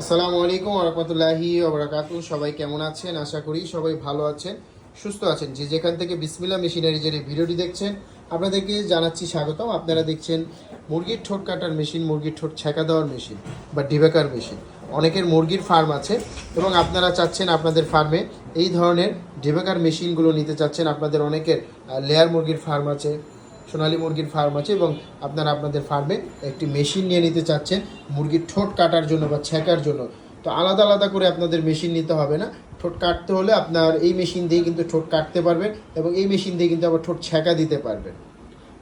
আসসালামু আলাইকুম রহমতুল্লাহি ওবরাকাতু সবাই কেমন আছেন? আশা করি সবাই ভালো আছেন, সুস্থ আছেন। যে যেখান থেকে বিসমিল্লা মেশিনারিজের এই ভিডিওটি দেখছেন, আপনাদেরকে জানাচ্ছি স্বাগতম। আপনারা দেখছেন মুরগির ঠোঁট কাটার মেশিন, মুরগির ঠোঁট ছেঁকা দেওয়ার মেশিন বা ডিবেকার মেশিন। অনেকের মুরগির ফার্ম আছে এবং আপনারা চাচ্ছেন আপনাদের ফার্মে এই ধরনের ডিবেকার মেশিনগুলো নিতে চাচ্ছেন। আপনাদের অনেকের লেয়ার মুরগির ফার্ম আছে সোনালী মুরগির ফার্ম আছে এবং আপনারা আপনাদের ফার্মে একটি মেশিন নিয়ে নিতে চাচ্ছেন, মুরগির ঠোঁট কাটার জন্য বা ছেঁকার জন্য। তো আলাদা আলাদা করে আপনাদের মেশিন নিতে হবে না। ঠোঁট কাটতে হলে আপনার এই মেশিন দিয়ে কিন্তু ঠোঁট কাটতে পারবেন এবং এই মেশিন দিয়ে কিন্তু আবার ঠোঁট ছেঁকা দিতে পারবেন।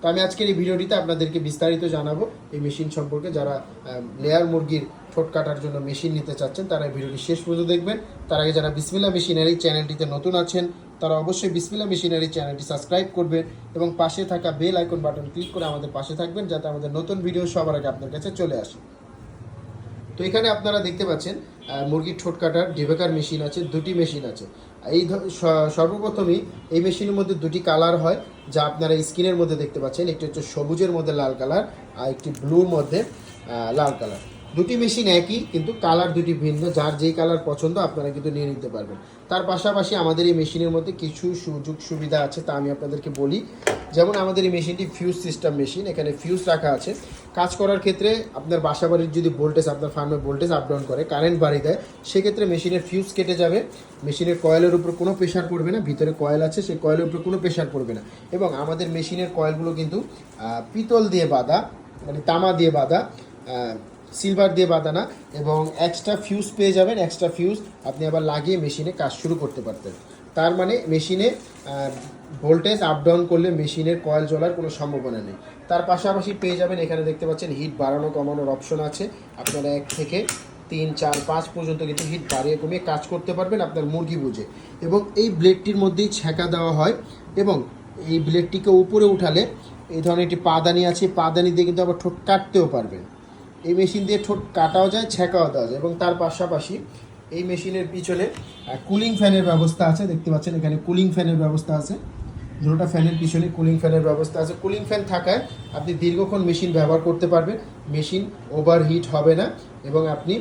তো আমি আজকের এই ভিডিওটিতে আপনাদেরকে বিস্তারিত জানাব এই মেশিন সম্পর্কে। যারা লেয়ার মুরগির ঠোঁট কাটার জন্য মেশিন নিতে চাচ্ছেন, তারা এই ভিডিওটি শেষ পর্যন্ত দেখবেন। তার আগে যারা বিসমিল্লা এই চ্যানেলটিতে নতুন আছেন তারা অবশ্যই বিসমিল্লা মেশিনারি চ্যানেলটি সাবস্ক্রাইব করবেন এবং পাশে থাকা বেল আইকন বাটন ক্লিক করে আমাদের পাশে থাকবেন যাতে আমাদের নতুন ভিডিও সবার আগে আপনার কাছে চলে আসে। তো এখানে আপনারা দেখতে পাচ্ছেন মুরগির ঠোঁট কাটার ডিবেকার মেশিন আছে, দুটি মেশিন আছে। এই সর্বপ্রথমই এই মেশিনের মধ্যে দুটি কালার হয়, যা আপনারা স্ক্রিনের মধ্যে দেখতে পাচ্ছেন। একটি হচ্ছে সবুজের মধ্যে লাল কালার আর একটি ব্লুর মধ্যে লাল কালার। দুটি মেশিন একই, কিন্তু কালার দুটি ভিন্ন, যার যেই কালার পছন্দ আপনারা কিন্তু নিয়ে নিতে পারবেন। তার পাশাপাশি আমাদের এই মেশিনের মধ্যে কিছু সুযোগ সুবিধা আছে, তা আমি আপনাদেরকে বলি। যেমন আমাদের এই মেশিনটি ফিউজ সিস্টেম মেশিন এখানে ফিউজ রাখা আছে। কাজ করার ক্ষেত্রে আপনার বাসা বাড়ির যদি ভোল্টেজ আপনার ফার্মে ভোল্টেজ আপ ডাউন করে কারেন্ট বাড়ি দেয়, সেক্ষেত্রে মেশিনের ফিউজ কেটে যাবে। মেশিনের কয়েলের উপর কোনো প্রেশার পড়বে না, ভিতরে কয়েল আছে, সেই কয়েলের উপর কোনো প্রেশার পড়বে না। এবং আমাদের মেশিনের কয়েলগুলো কিন্তু পিতল দিয়ে বাঁধা মানে তামা দিয়ে বাঁধা সিলভার দিয়ে বাঁধানা এবং এক্সট্রা ফিউজ পেয়ে যাবেন। এক্সট্রা ফিউজ আপনি আবার লাগিয়ে মেশিনে কাজ শুরু করতে পারতেন। তার মানে মেশিনে ভোল্টেজ আপ ডাউন করলে মেশিনের কয়েল জ্বলার কোনো সম্ভাবনা নেই। তার পাশাপাশি পেয়ে যাবেন, এখানে দেখতে পাচ্ছেন হিট বাড়ানো কমানোর অপশন আছে। আপনারা এক থেকে তিন, চার, পাঁচ পর্যন্ত কিন্তু হিট বাড়িয়ে কমিয়ে কাজ করতে পারবেন আপনার মুরগি বুঝে। এবং এই ব্লেডটির মধ্যেই ছেঁকা দেওয়া হয়, এবং এই ব্লেডটিকে উপরে উঠালে এই ধরনের একটি পাদানি আছে পাদানি দিয়ে কিন্তু আবার ঠোঁট কাটতেও পারবেন। এই মেশিন দিয়ে ঠোঁট কাটাও যায় ছেঁকাও দেওয়া যায় এবং তার পাশাপাশি এই মেশিনের পিছনে কুলিং ফ্যানের ব্যবস্থা আছে, দেখতে পাচ্ছেন এখানে কুলিং ফ্যানের ব্যবস্থা আছে। দুটোটা ফ্যানের পিছনে কুলিং ফ্যানের ব্যবস্থা আছে। কুলিং ফ্যান থাকায় আপনি দীর্ঘক্ষণ মেশিন ব্যবহার করতে পারবেন। মেশিন ওভার হিট হবে না এবং আপনি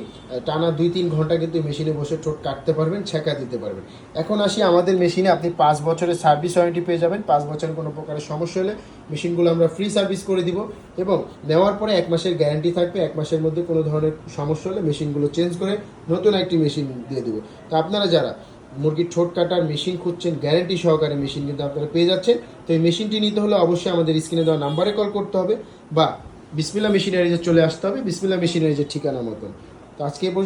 টানা দুই তিন ঘণ্টা কিন্তু মেশিনে বসে ঠোঁট কাটতে পারবেন, ছেঁকা দিতে পারবেন। এখন আসি আমাদের মেশিনে আপনি পাঁচ বছরের সার্ভিস ওয়ারেন্টি পেয়ে যাবেন। পাঁচ বছরের কোনো প্রকারের সমস্যা হলে মেশিনগুলো আমরা ফ্রি সার্ভিস করে দিব এবং নেওয়ার পরে এক মাসের গ্যারান্টি থাকবে। এক মাসের মধ্যে কোনো ধরনের সমস্যা হলে মেশিনগুলো চেঞ্জ করে নতুন একটি মেশিন দিয়ে দেবো। তো আপনারা যারা মুরগির ঠোঁট কাটার মেশিন খুঁজছেন গ্যারেন্টি সহকারে মেশিন কিন্তু আপনারা পেয়ে যাচ্ছেন। তো এই মেশিনটি নিতে হলে অবশ্যই আমাদের স্ক্রিনে দেওয়া নাম্বারে কল করতে হবে বা বিসমিল্লা মেশিনারিজে চলে আসতে হবে বিসমিল্লা মেশিনারিজের ঠিকানা মতন। তো আজকে এই পর্যন্ত